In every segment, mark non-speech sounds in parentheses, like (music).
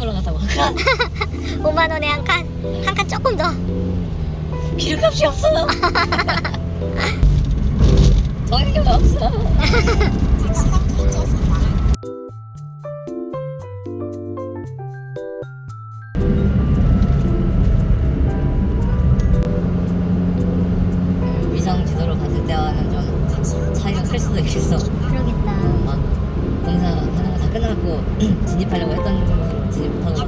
올라갔다고 그럼 5만 원에 한 칸, 한 칸 조금 더. 기름값이 없어요. (laughs) 저희밖에 없어. (laughs) 있겠어. 그러겠다. 막 공사하는 거 다 끝나고 (clears throat) 진입하려고 했던 진입 못하고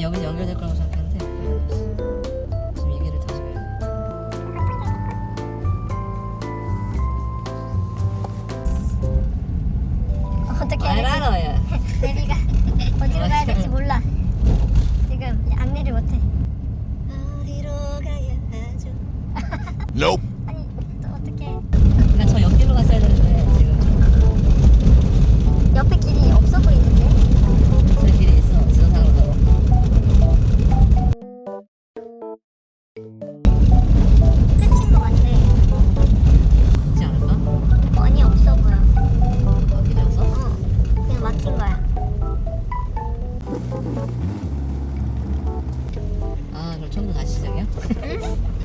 여기서 연결될 거라고 생각했는데 지금 이 길을 다시 가야 돼 어떻게 해야 되지? 알아 야 내비가 어디로 가야 될지 몰라. 지금 안내를 못해. 어디로 가야 하죠 (laughs) Nope. 아니 또 어떻게? 그러니까 저 옆길로 갔어야 되는데 다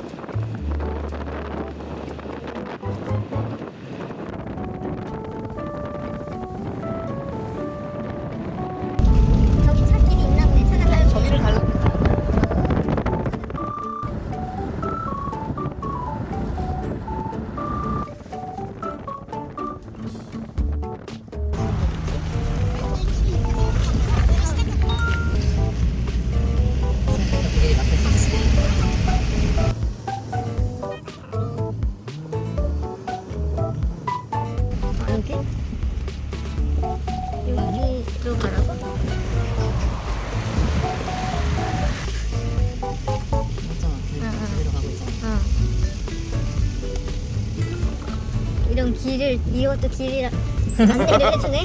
길을 이것도 길이라 (laughs) 해주네.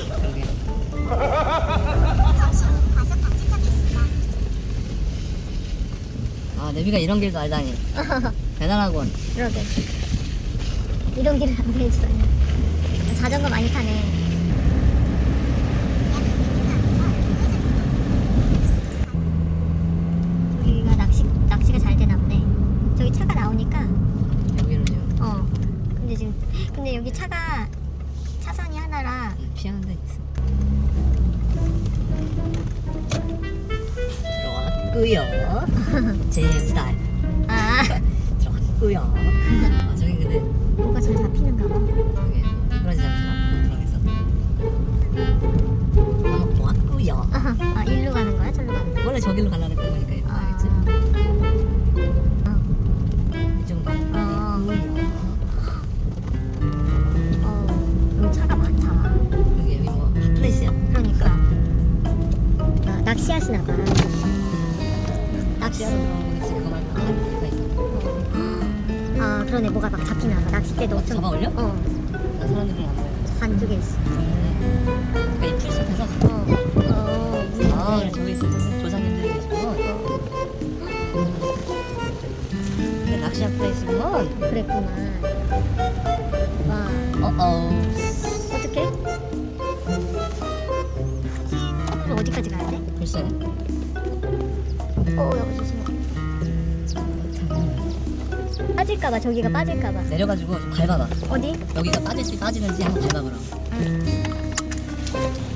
과속 방지턱이 있습니다. 아 내비가 이런 길도 알다니 대단하군 그러게. 이런 길을 안내해주다니. 자전거 많이 타네. 저기가 낚시 낚시가 잘 되나 보네. 저기 차가 나오니까 여기로 지금 어. 근데 지금 근데 여기 차가 차선이 하나라. 피하는 데 있어. 들어왔구요. JM (laughs) 스타일. 아. 들어왔구요. 아 저기 근데 뭐가 잘 잡히는가 봐. 저기 미끄러지지 않나? 들어가겠어 한번 왔구요. 아 일로 가는 거야? 절로 가는 거야? 원래 저길로 가려고 했던 거니까 하시나 봐. 낚시. 있어 아 그러네 뭐가 막 잡히나 봐. 낚싯대도 어, 엄청. 잡아 올려? 어. 나 사람들은 안 보여 안쪽에 있어. 그러니까 이 풀숲에서 어. 어. 아 있네. 저기 있어 조상님들이 계시고 근데 낚시 핫플레이스구먼 그랬구만. 글쎄 어 여기 조심해. 빠질까봐 저기가 빠질까봐. 내려가지고 좀 밟아봐 어디? 여기가 빠질지 빠지는지 한번 밟아보라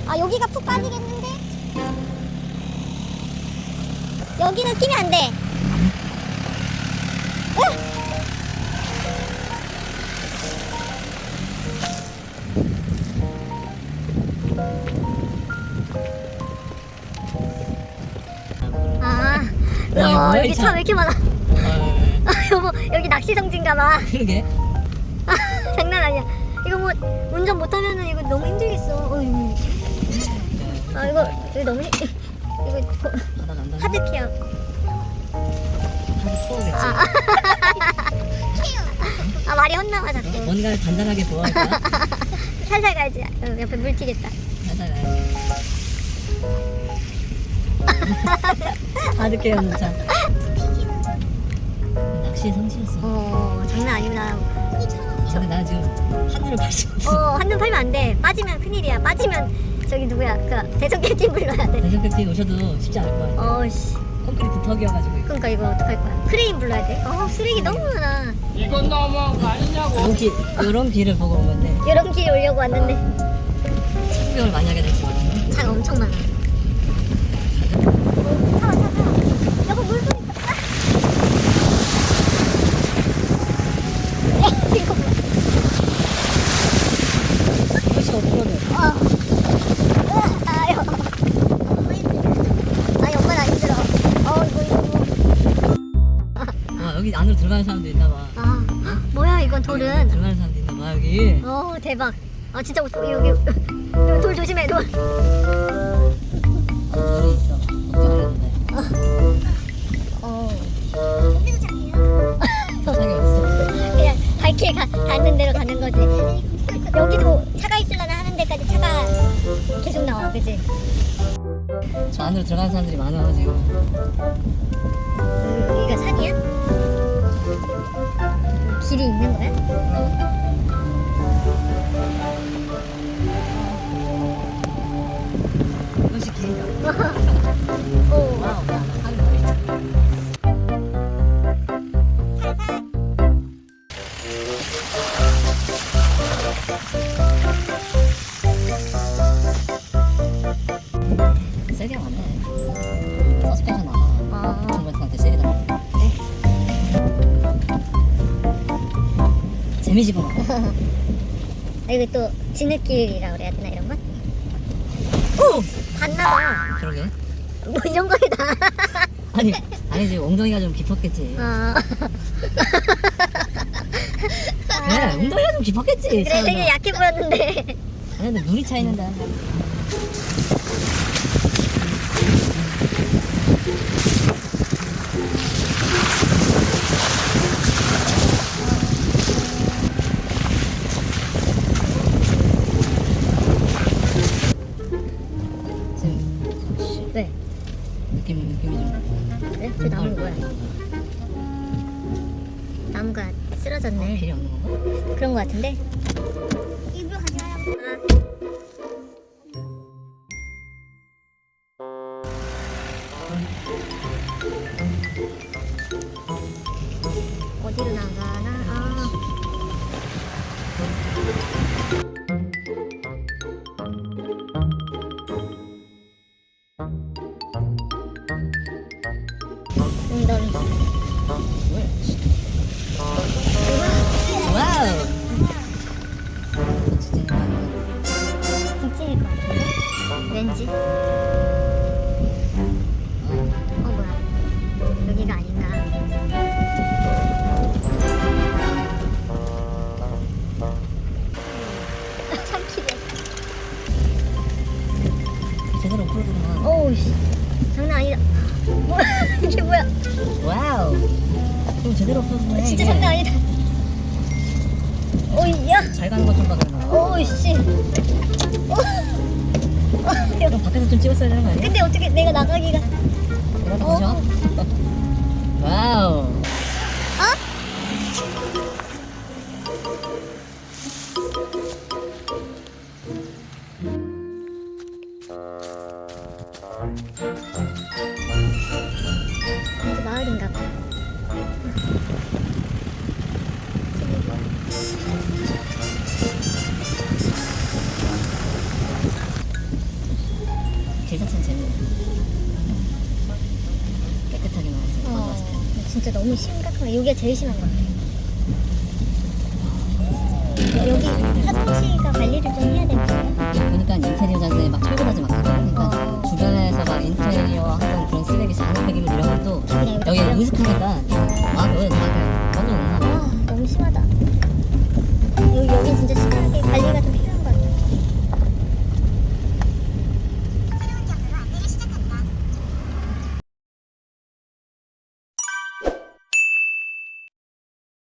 아 여기가 푹 빠지겠는데? 여기는 끼면 안 돼. 으! 와, 이거 어, 뭐야, 여기 이차 차. 왜 이렇게 많아? 어, 아, (laughs) 여보, 여기 낚시 성지인가 봐. (laughs) 그러게. 아, 장난 아니야. 이거 뭐 운전 못하면은 이거 너무 힘들겠어. 어이. 아 이거 이거 너무 힘- 이거 고- 바다 난다. 하드 케어. 하드 추워겠지. 아, 아 말이 혼나와 자꾸. 뭔가 단단하게 거야. (laughs) 살살 가야지. 어, 옆에 물 튀겠다. 살살 가야 는 차. 낚시 성취였어. 어 장난 아니구나. 아, 근데 나 지금 하늘을 볼 수가 없어. 어 한눈 팔면 안 돼. 빠지면 큰일이야. 빠지면 저기 누구야? 그 대성 캡틴 불러야 돼. 대전 끝에 오셔도 쉽지 않을 거야. 어씨. 콘크리트 턱이어가지고. 이거. 그러니까 이거 어떡할 거야? 크레인 불러야 돼. 어 쓰레기 너무 많아. 이건 너무한 거 아니냐고. 이런 길, 이런 길을 보고 온 건데 이런 길 오려고 왔는데 생명을 많이 하게 될지 모르겠네. 차가 엄청 많아. 봐 여기. 어 대박. 아 진짜 도- 여기 여기 돌 조심해 돌. 아, 돌이 있어. 걱정 안 해도 돼. 어. 세상에 있어. 그냥 발길 가, 닿는 대로 가는 거지. 여기도 차가 있으려나 하는 데까지 차가 계속 나와, 그지? 저 안으로 들어가는 사람들이 많아가지고. 음, 여기가 산이야? 길이 있는 거야? 재미지구나. 여기 (laughs) 또 진흙길이라 그래야 되나 이런 건? 오, 봤나 봐. 그러게. 뭐 이런 거에 다. (laughs) 아니 아니지 엉덩이가 좀 깊었겠지. 어. 그래 엉덩이가 좀 깊었겠지. 그래. 되게 약해 보였는데. 아니 근데 물이 차 있는데. 쓰러졌네. 필요 없는 건가? 그런 거 같은데? 일부러 가져가라고. 어디로 나가 왠지? 어, 뭐야. 여기가 아닌가. (laughs) 참기네. 제대로 풀어주구나. 어우, 씨. 장난 아니다. 뭐야, (laughs) 이게 뭐야. 와우. 그럼 제대로 풀어주네. 진짜 이게. 장난 아니다. 어이, 야. 잘 가는 것좀 봐, 그러면. 어우, 씨. 어. 어, 야. 그럼 밖에서 좀 찍었어야 되는 거 아니야? 근데 어떻게 내가 나가기가. 이렇게 어. 너무 심각한 이게 제일 심한 것 같아. 여기 화장실가 관리를 좀 해야 거 같아. 그러니까 인테리어 자재 막 철거하지 마. 그러니까 주변에서 막 인테리어 하던 그런 쓰레기 장식되기를 이런 것도 네. 여기 의식하니까